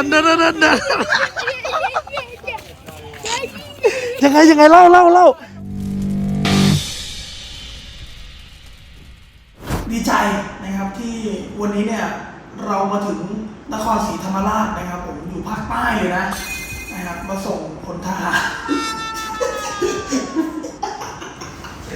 ันนั้นอันนั้นอันยังไงยังไงเล่าเล่าเล่าดีใจนะครับที่วันนี้เนี่ยเรามาถึงนครศรีธรรมราชนะครับ ผมอยู่ภาคใต้เลยนะนะครับมาส่งคนทหาร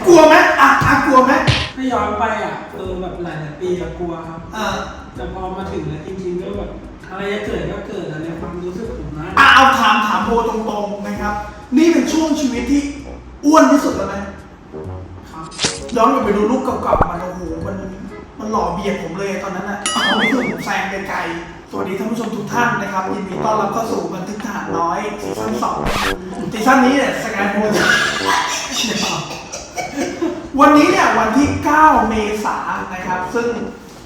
กลัวไหมอะอะกลัวไหมถ้าย้อนไปอะเออแบบหลายๆปีก็กลัวครับอ่าแต่พอมาถึงแล้วจริงๆก็แบบ อะไรจะเกิดก็เกิดอะในความรู้สึกผมนะอะเอาถามถามโบตรงๆนะครับ นี่เป็นช่วงชีวิตที่อ้วนที่สุดแล้วไหมครับย้อนกลับไปดูรูปเก่าๆมันโอ้โหมันมันหล่อเบียดผมเลยตอนนั้นอะเอาไม่ถึงผมแซงไกลๆสวัสดีท่านผู้ชมทุกท่านนะครับยินดีต้อนรับเข้าสู่บันทึกทหารน้อยซีซั่นสองซีซั่นนี้เนี่ยสกายโพลวันนี้เนี่ยวันที่ 9 เมษายนนะครับ ซึ่ง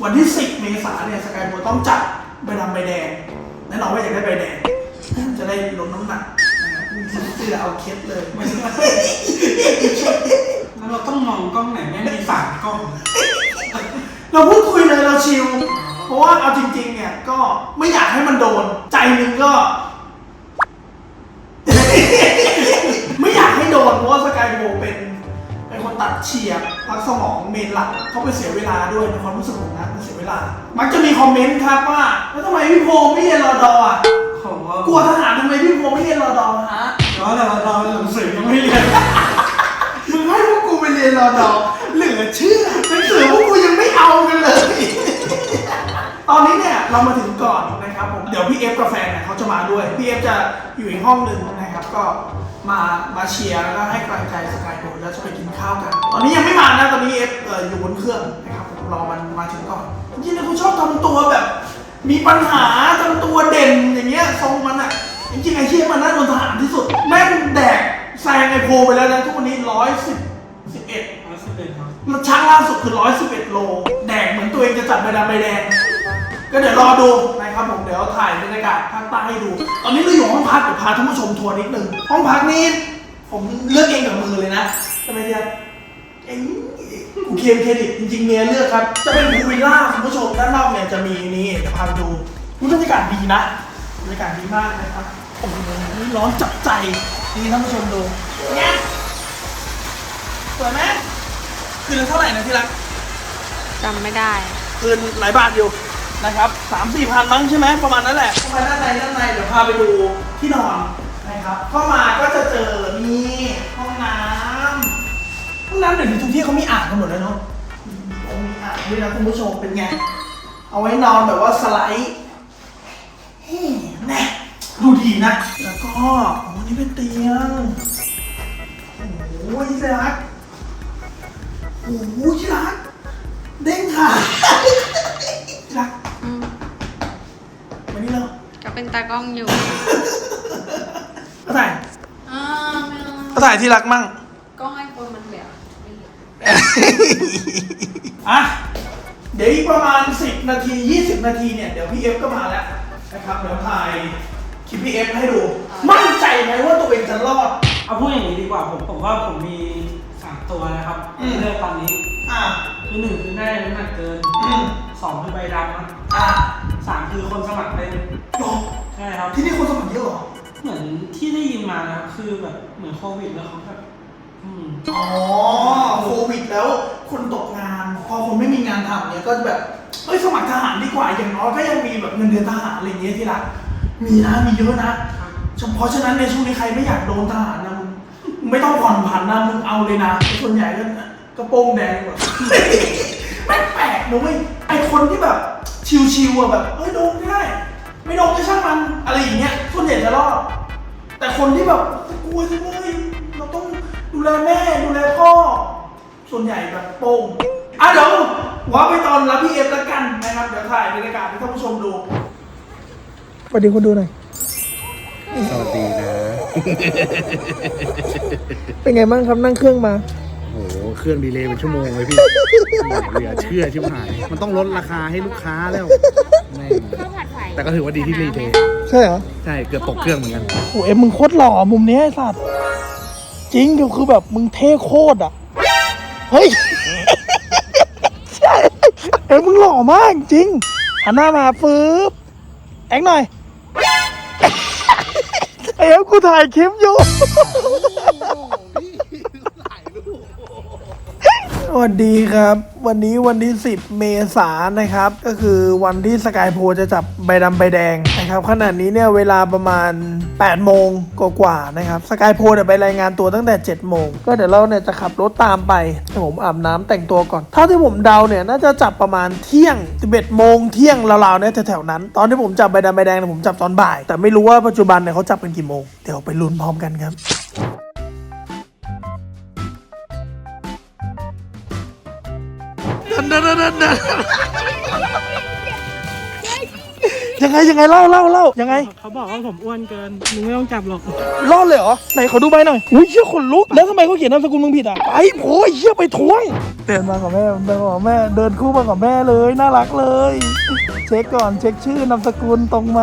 วันที่ 10 เมษายนเนี่ยสกายโพลต้องจัด ใบดำใบแดงแน่นอนว่าอยากได้ใบแดง จะได้ลดน้ำหนักนะครับซื้อเสื้อเอาเคสเลยไม่ใช่แล้วเราต้องมองกล้องไหนแม่งมีสามกล้อง เราพูดคุยเลยเราชิลเพราะว่าเอาจริง ๆ เนี่ยก็ไม่อยากให้มันโดน ใจหนึงก็ ไม่อยากให้โดนเพราะว่าสกายโบเป็นเป็นคนตัดเฉียบ พักสมองเมนหลักเขาไปเสียเวลาด้วยในความรู้สึกของนักมันเสียเวลา มักจะมีคอมเมนต์ครับว่าแล้วทำไมพี่โพไม่เรียนรอดออะผมว่ากลัวทหารทำไมพี่โพไม่เรียนรอดอฮะย้อนแต่เราเราหนังสือยังไม่เรียน มึงให้พวกกูไปเรียนรอดอเหลือเชื่อหนังสือพวกกูยังไม่เอากันเลย ตอนนี้เนี่ยเรามาถึงก่อนนะครับผมเดี๋ยวพี่เอฟกับแฟนเนี่ยเขาจะมาด้วยพี่เอฟจะอยู่อีกห้องหนึ่งนะครับก็ มามาเชียร์แล้วก็ให้กำลังใจสกายโดนแล้วจะไปกินข้าวกัน ตอนนี้ยังไม่มานะตอนนี้เอฟเอ่ออยู่บนเครื่องนะครับผมรอมันมาถึงก่อนจริงๆแล้วกูชอบทำตัวแบบ มีปัญหาทำตัวเด่นอย่างเงี้ยทรงมันอะจริงๆไอ้เชี่ยมันน่าโดนทหารที่สุด แม่งแดกแซงไอโพไปแล้วนะทุกวันนี้ร้อยสิบสิบเอ็ดร้อยสิบเอ็ดครับแล้วช่างล่าสุดคือ111โล แดกเหมือนตัวเองจะจัดใบดำใบแดง ก็เดี๋ยวรอดู นะครับผมเดี๋ยวถ่ายบรรยากาศภาคใต้ให้ดู ตอนนี้เราอยู่ห้องพักเดี๋ยวพาท่านผู้ชมทัวร์นิดนึงห้องพักนี้ผมเลือกเองกับมือเลยนะใช่ไหมเดียเองกูเคลมเครดิตจริงๆเมียเลือกครับ จะเป็นพูลวิลล่าคุณผู้ชมด้านนอกเนี่ยจะมีนี่จะพาไปดูนี่บรรยากาศดีนะบรรยากาศดีมากนะครับโอ้โหร้อนจับใจนี่ท่านผู้ชมดูเนี่ยสวยไหมคืนละเท่าไหร่นะที่รักจำไม่ได้ คืนหลายบาทอยู่ นะครับสามสี่พันมั้งใช่ไหมประมาณนั้นแหละเข้ามาด้านในด้านในเดี๋ยวพาไปดูที่นอนนะครับเข้ามาก็จะเจอนี่ห้องน้ำห้องน้ำเดี๋ยวนี้ทุกที่เขามีอ่างกันหมดแล้วเนาะมีองค์มีอ่างด้วยนะคุณผู้ชมเป็นไง เอาไว้นอนแบบว่าสไลด์เฮ้แน่ดูดีนะ แล้วก็โอ้นี่เป็นเตียงโอ้ยที่รักโอ้ยที่รักเด้งค่ะ เป็นตากล้องอยู่ก็ถ่ายอ่าไม่เอาก็ถ่ายที่รักมั่ง ก็ให้คนมันแบบอะ เดี๋ยวอีกประมาณ 10 นาที 20 นาทีเนี่ย เดี๋ยวพี่เอฟก็มาแล้วนะครับ เดี๋ยวถ่ายคลิปพี่เอฟให้ดู มั่นใจไหมว่าตัวเองจะรอด เอาพูดอย่างนี้ดีกว่าผมผมว่าผมมีสามตัวนะครับอืมที่เลือกตอนนี้อะ คือหนึ่งคือแม่น้ำหนักเกินอืม สองคือใบดำครับอะสามคือคนสมัครเต็ม หรอใช่ครับ ที่นี่คนสมัครเยอะเหรอ เหมือนที่ได้ยินมานะครับคือแบบเหมือนโควิดแล้วเขาแบบอืม อ๋อโควิดแล้วคนตกงาน พอคนไม่มีงานทำเนี่ยก็แบบเอ้ยสมัครทหารดีกว่าอย่างน้อยก็ยังมีแบบเงินเดือนทหารอะไรอย่างเงี้ยที่รักมีนะมีเยอะนะเพราะฉะนั้นในช่วงนี้ใครไม่อยากโดนทหารนะมึงมึงไม่ต้องผ่อนผันนะมึงเอาเลยนะส่วนใหญ่ก็กระโปรงแดงแบบแม่งแปลกนะเว้ยไอคนที่แบบชิวๆอะแบบเอ้ยโดนก็ได้ ไม่โดนก็ช่างมันอะไรอย่างเงี้ยส่วนใหญ่จะรอด แต่คนที่แบบกลัวจังเลยเราต้องดูแลแม่ดูแลพ่อ ส่วนใหญ่แบบโป้งอะเดี๋ยวว่าไปตอนรับพี่เอฟแล้วกันนะครับ เดี๋ยวถ่ายบรรยากาศให้ท่านผู้ชมดูสวัสดีคนดูหน่อย สวัสดีนะ เป็นไงบ้างครับนั่งเครื่องมา โอ้โห เครื่องดีเลย์เป็นชั่วโมงเลยพี่ เหลือเชื่อชิบหาย มันต้องลดราคาให้ลูกค้าแล้วแม่งแต่ก็ถือว่าดีที่รีเทลใช่เหรอใช่ เกือบตกเครื่องเหมือนกัน โอ้เอ็มมึงโคตรหล่อมุมเนี้ยไอ้สัตว์จริงเดี๋ยวคือแบบมึงเท่โคตรอะ เฮ้ยใช่เอ็มมึงหล่อมากจริงหันหน้ามาฟืบแอคหน่อยเอฟกูถ่ายคลิปอยู่ สวัสดีครับ วันนี้วันที่ 10 เมษายนนะครับ ก็คือวันที่สกายโพจะจับใบดำใบแดงนะครับขณะนี้เนี่ยเวลาประมาณ 8 โมงกว่าๆนะครับสกายโพเนี่ยไปรายงานตัวตั้งแต่ 7 โมง ก็เดี๋ยวเราเนี่ยจะขับรถตามไปให้ผมอาบน้ำแต่งตัวก่อน ถ้าที่ผมเดาเนี่ยน่าจะจับประมาณเที่ยง 11 โมงเที่ยงราวๆเนี่ยแถวๆนั้น ตอนที่ผมจับใบดำใบแดงเนี่ยผมจับตอนบ่าย แต่ไม่รู้ว่าปัจจุบันเนี่ยเขาจับเป็นกี่โมงเดี๋ยวไปลุ้นพร้อมกันครับ ยังไงยังไงเล่าเล่าเล่ายังไงเขาบอกว่าผมอ้วนเกินมึงไม่ต้องจับหรอกรอดเลยเหรอไหนขอดูใบหน่อยอุ้ยเชี่ยขนลุกแล้วทำไมเขาเขียนนามสกุลมึงผิดอะไปโอ้ยเชี่ยไปทวงเดินมากับแม่เดินมากับแม่เดินคู่มากับแม่เลยน่ารักเลย เช็คก่อนเช็คชื่อนามสกุลตรงไหม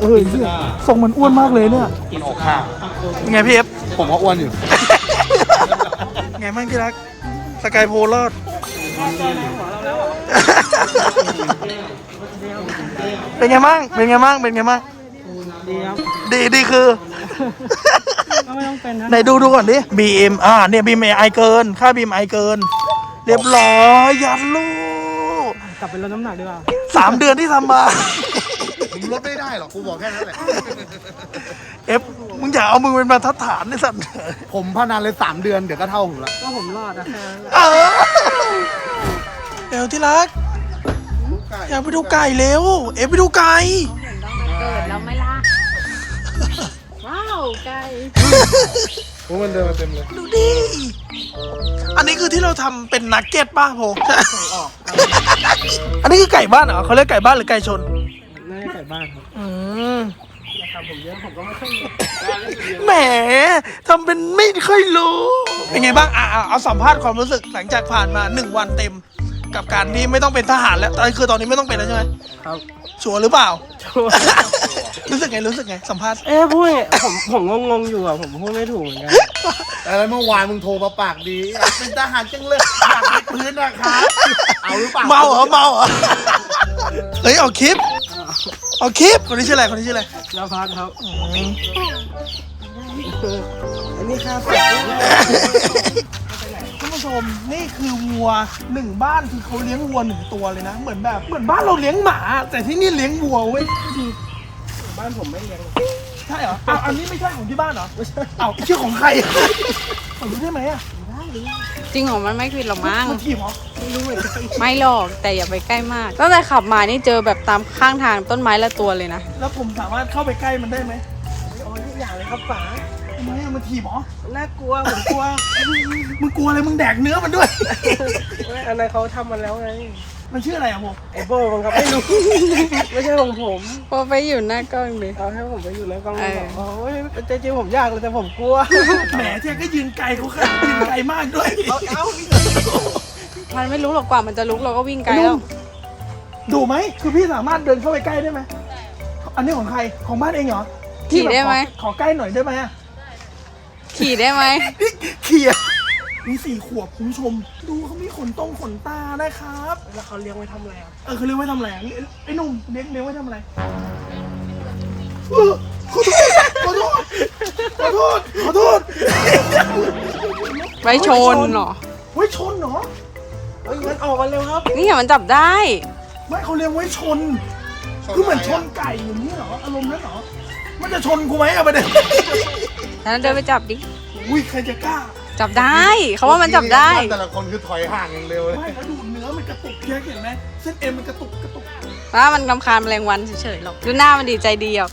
เออเหี้ยทรงมันอ้วนมากเลยเนี่ยกินอกข้าวไงพี่เอฟผมก็อ้วนอยู่ไงบ้างที่รัก สกายโพลรอด เป็นไงบ้างเป็นไงบ้างเป็นไงบ้างดีครับดีดีคือก็ไม่ต้องเป็นนะไหนดูดูก่อนดิ BM อ่าเนี่ย BM ไอเกิน ค่า BM ไอเกิน เรียบร้อยยันลูกกลับไปลดน้ำหนักดีกว่าสามเดือนที่ทำมา ผมลดไม่ได้หรอกกูบอกแค่นั้นแหละเอฟ มึงอย่าเอามึงเป็นมาทัดฐานในสัตว์ผมพนันเลยสามเดือนเดี๋ยวก็เท่าผมละก็ผมรอดนะแค่นั้นแหละเออเดี๋ยวที่รัก อยากไปดูไก่เร็ว เอฟไปดูไก่ เกิดแล้วไหม่ล่ะ ว้าวไก่พวกมันเดินมาเต็มเลย ดูดิ อันนี้คือที่เราทำเป็นนักเก็ตป่ะโพอันนี้คือไก่บ้านเหรอเขาเรียกไก่บ้านหรือไก่ชน น่าจะไก่บ้านครับอืมราคาผมเยอะผมก็ไม่ค่อยแหมทำเป็นไม่ค่อยรู้ เป็นไงบ้างอะอะเอาสัมภาษณ์ความรู้สึกหลังจากผ่านมาหนึ่งวันเต็ม กับการที่ไม่ต้องเป็นทหารแล้วตอนคือตอนนี้ไม่ต้องเป็นแล้วใช่ไหมครับชัวร์หรือเปล่า ชัวร์รู้สึกไงรู้สึกไงสัมภาษณ์ เอ้พูดผมผมงงๆอยู่อะผมพูดไม่ถูกเหมือนกันแต่แล้วเมื่อวานมึงโทรมาปากดีอยากเป็นทหารจังเลยอยากไปพื้นนะครับเอาหรือเปล่าเมาเหรอเมาเหรอเฮ้ยเอาคลิป เอาคลิปคนนี้ชื่ออะไรคนนี้ชื่ออะไรนภัสครับอืมอันนี้ค่าสัตว์ท่านผู้ชมนี่คือวัวหนึ่งบ้านคือเขาเลี้ยงวัวหนึ่งตัวเลยนะ เหมือนแบบเหมือนบ้านเราเลี้ยงหมา แต่ที่นี่เลี้ยงวัวเว้ยบ้านผมไม่เลี้ยงใช่เหรออ้าวอันนี้ไม่ใช่ของที่บ้านเหรอไม่ใช่อ้าวชื่อของใครขอรู้ได้ไหมอะ จริงของมันไม่ผิดหรอกมั้งมันทีบเหรอไม่หรอกแต่อย่าไปใกล้มากตั้งแต่ขับมานี่เจอแบบตามข้างทางต้นไม้ละตัวเลยนะแล้วผมสามารถเข้าไปใกล้มันได้ไหมอ๋อนี่อย่างเลยครับป๋าทำไมอะมันทีบเหรอน่ากลัวผมกลัวมึงกลัวอะไรมึงแดกเนื้อมันด้วยเว้ยอันนั้นเขาทำมาแล้วไง มันชื่ออะไรอะโมไอโบมันครับ ไม่รู้ ไม่ใช่ของผมพอไปอยู่หน้ากล้องดิ เอาให้ผมไปอยู่ในกล้องเออบอกโอ้ยใจจริงผมอยากเลยแต่ผมกลัว แหมเจ๊ก็ยืนไกลเขาค่ะยืนไกลมากด้วยเอาเอามันไม่รู้หรอกกว่ามันจะลุกเราก็วิ่งไกลแล้ว ดูไหมคือพี่สามารถเดินเข้าไปใกล้ได้ไหมอันนี้ของใครของบ้านเองเหรอขี่ได้ไหม ขอขอใกล้หน่อยได้ไหมอะขี่ได้ไหมนี่เขี่ย มีสี่ขวบคุณผู้ชม ดูเขามีขนตรงขนตานะครับ แล้วเขาเลี้ยงไว้ทำอะไรอะเออเขาเลี้ยงไว้ทำอะไรอะไอ้หนุ่มเลี้ยงเลี้ยงไว้ทำอะไรเออขอโทษขอโทษขอโทษขอโทษไว้ชนเหรอ ไว้ชนเหรอเฮ้ยงั้นออกมาเร็วครับ นี่เห็นมันจับได้ ไม่เขาเลี้ยงไว้ชน คือเหมือนชนไก่อย่างนี้เหรออารมณ์นั้นเหรอมันจะชนกูไหมเอาไปเด็ แล้วเดินไปจับดิ อุ้ยใครจะกล้า จับได้เขาว่ามันจับได้ แต่ละคนคือถอยห่างอย่างเร็วเลยไม่แล้วดูเนื้อมันกระตุกเยอะเห็นไหมเส้นเอ็นมันกระตุกกระตุกว่ามันลำคาญแมลงวันเฉยๆหรอกดูหน้ามันดีใจดีหรอก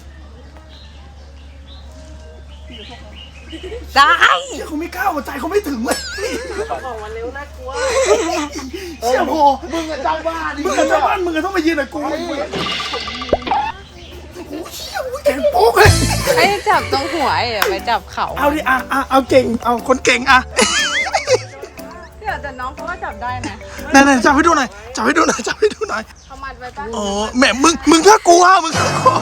ได้เชี่ยเขาไม่กล้าหัวใจเขาไม่ถึงเลยออกมาเร็วน่ากลัวเชี่ยโพมึงกับเจ้าบ้านดิมึงกับเจ้าบ้านมึงก็ต้องมายืนกับกูโอ้โหเชี่ยอุ๊ยแข็งโป๊ก เลยให้จับตรงหัวเดี๋ยวไปจับเขาเอาดิอะอะเอาเก่ง เอาคนเก่งอะเดี๋ยวแต่น้องเขาก็จับได้นะนั่นๆจับให้ดูหน่อย จับให้ดูหน่อย จับให้ดูหน่อย เขามัดไว้ปะโอ้แหมมึง มึงถ้ากลัวมึงถ้ากลัว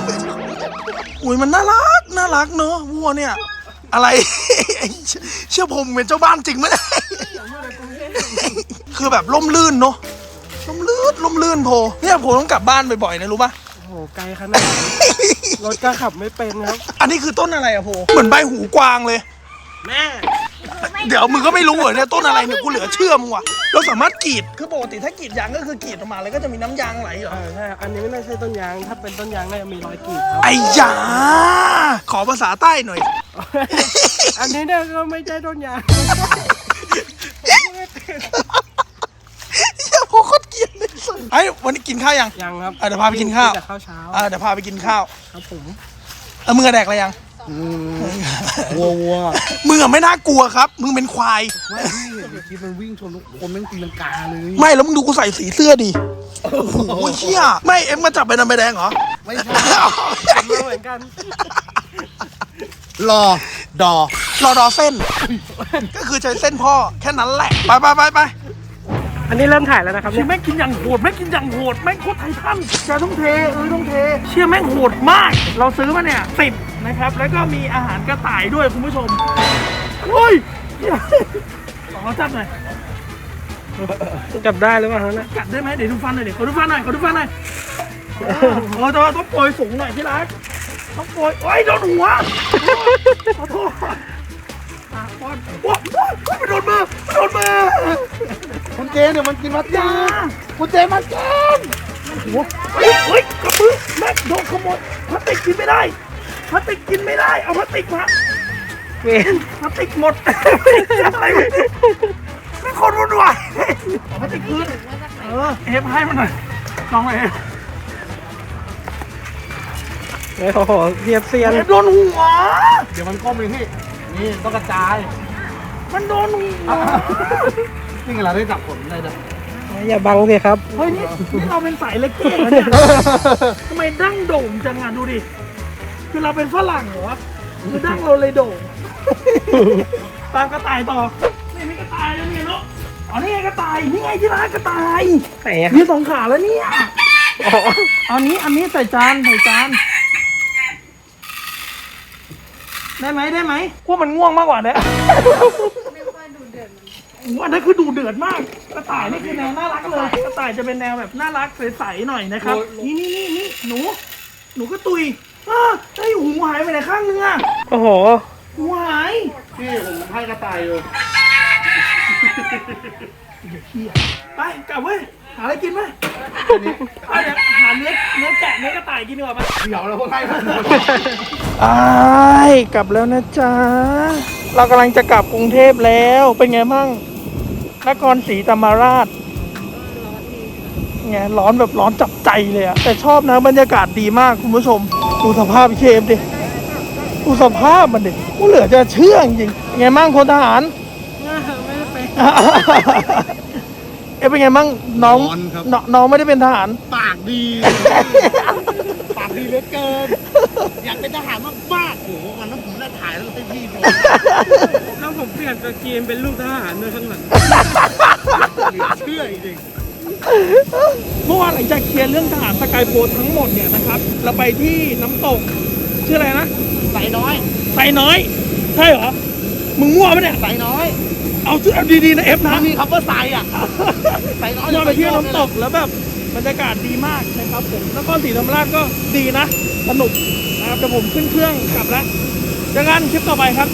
อุ้ยมันน่ารัก น่ารักเนอะวัวเนี่ย อะไร เชื่อผมเป็นเจ้าบ้านจริงไหมเนี่ยคือแบบล่มลื่นเนอะล่มลื่นล่มลื่นโพเนี่ยโพต้องกลับบ้านบ่อยๆนะรู้ปะ โอ้ไกลขนาดนี้รถก็ขับไม่เป็นครับ อันนี้คือต้นอะไรอะโพเหมือนใบหูกวางเลย แม่ เดี๋ยวมึงก็ไม่รู้เหรอเนี่ยต้นอะไรเนี่ยกูเหลือเชื่อมึงว่ะเราสามารถกรีดคือปกติถ้ากรีดยางก็คือกรีดออกมาแล้วก็จะมีน้ำยางไหลเหรอ เออใช่อันนี้ไม่น่าใช่ต้นยาง ถ้าเป็นต้นยางน่าจะมีรอยกรีดครับ ไอ้ยา ขอภาษาใต้หน่อย อันนี้เนี่ยก็ไม่ใช่ต้นยาง เฮียโพโคตรเกลียด เลยสัสไอ้วันนี้กินข้าวยังยังครับอะเดี๋ยวพาไปกินข้าวแต่ข้าวเช้าอ่าเดี๋ยวพาไปกินข้าวครับผมเออมึงอะแดกอะไรยังวัววัวมึงอะไม่น่ากลัวครับ มึงเป็นควายไม่พี่เห็นในคลิปมันวิ่งชนทุกคนแม่งตีลังกาเลยไม่แล้วมึงดูกูใส่สีเสื้อดิโอ้โหเชี่ยไม่เอ็มมาจับใบดำใบแดงเหรอไม่ใช่ไม่เหมือนกันรอดอรอดอเส้น ก็คือใช้เส้นพ่อแค่นั้นแหละ ไปไปไปไป อันนี้เริ่มถ่ายแล้วนะครับเชี่เนี่ยยแม่งกินอย่างโหดแม่งกินอย่างโหดแม่งโคตรไททันแกต้องเทเออต้องเท เชี่ยแม่งโหดมาก เราซื้อมาเนี่ยสิบนะครับแล้วก็มีอาหารกระต่ายด้วยคุณผู้ชมโอ้ยเหี้ยขอจับหน่อยจับได้หรือเปล่าฮะนะกัดได้ไหมเดี๋ยวดูฟันหน่อยเดี๋ยวขอดูฟันหน่อยขอดูฟันหน่อยเออเออแต่ว่าต้องโปรยสูงหน่อยที่รักต้องโปรยโอ้ยโดนหัวขอโทษอะป้อนว้าวว้าวไม่โดนมือไม่โดนมือคุณ เจนเนี่ยมันกินมัดอย่าคุณเจนมันกินหัวเฮ้ยเฮ้ยกระมือแม็กโดนขโมยพลาสติกกินไม่ได้พลาสติกกินไม่ได้ เอาพลาสติกมาเวนพลาสติกหมดอะไรวะเนี่ยไม่คนวุ่นวายเอาพลาสติกคืนเออเอฟให้มันหน่อยลองหน่อยเอฟเฮ้ยโอ้โหเทียบเซียนเอฟโดนหัว เดี๋ยวมันก้มเลยพี่ นี่ต้องกระจาย มันโดนหัว นี่ไงเราได้จับผลได้ด้วยอย่าบังสิครับ เฮ้ยนี่นี่เราเป็นสายเล็กเก้งนะเนี่ยทำไมดั้งโด่งจังอะดูดิ คือเราเป็นฝรั่งเหรอวะคือดั้งเราเลยโด่ง ตามกระต่ายต่อ นี่มีกระต่ายแล้วเนี่ยเนาะอ๋อนี่ไงกระต่าย นี่ไงที่ร้านกระต่ายไหนอะมีสองขาแล้วเนี่ยอันนี้อันนี้ใส่จานใส่จานได้ไหมได้ไหมพวกมันง่วงมากกว่าเนี่ย อันนั้นคือดูเดือดมาก กระต่ายนี่คือแนวน่ารักเลย กระต่ายจะเป็นแนวแบบน่ารักใสๆหน่อยนะครับ นี่นี่นี่นี่หนู หนูก็ตุยอ้าไอ้ยหูหายไปไหนข้างนึงอะโอ้โห หูหายพี่ผมให้กระต่ายเลยไปกลับเว้ย หาอะไรกินไหมเอาเดี๋ยวหาเนื้อเนื้อแกะเนื้อกระต่ายกินดีกว่าปะเดี๋ยวเราพวกให้มันไอ้ายกลับแล้วนะจ๊ะ เรากำลังจะกลับกรุงเทพแล้ว เป็นไงบ้าง นครศรีธรรมราชไงร้อนแบบร้อนจับใจเลยอะแต่ชอบนะบรรยากาศดีมากคุณผู้ชม ดูสภาพเคมดิดูสภาพมันดิกูเหลือจะเชื่อจริงๆไงบ้างพลทหารไม่ได้ไปเอ๊ะเป็นไงบ้างน้องร้อนครับ นน้องไม่ได้เป็นทหาร ปากดี ปากดีเหลือเกิน อยากเป็นทหารมากๆโอ้โหวันนั้นผม ได้ถ่ายแล้วให้พี่ดูแล้วผมเปลี่ยนสกรีนเป็นลูกทหารด้วยข้างหลังเหลือเชื่อจริงเมื่อวานหลังจากเคลียร์เรื่องทหารสกายโปรทั้งหมดเนี่ยนะครับ เราไปที่น้ำตก ชื่ออะไรนะใส่น้อยไซน้อย ใช่เหรอ มึงมั่วปะเนี่ย ใส่น้อย เอาชื่อเอาดีๆนะเอฟนะ มันมีคำว่าใส่อะใส่น้อยเราไปเที่ยวน้ำตกแล้วแบบบรรยากาศดีมากนะครับผมนครศรีธรรมราชก็ดีนะ สนุกนะครับแต่ผมขึ้นเครื่องกลับแล้ว เจอกันคลิปต่อไปครับ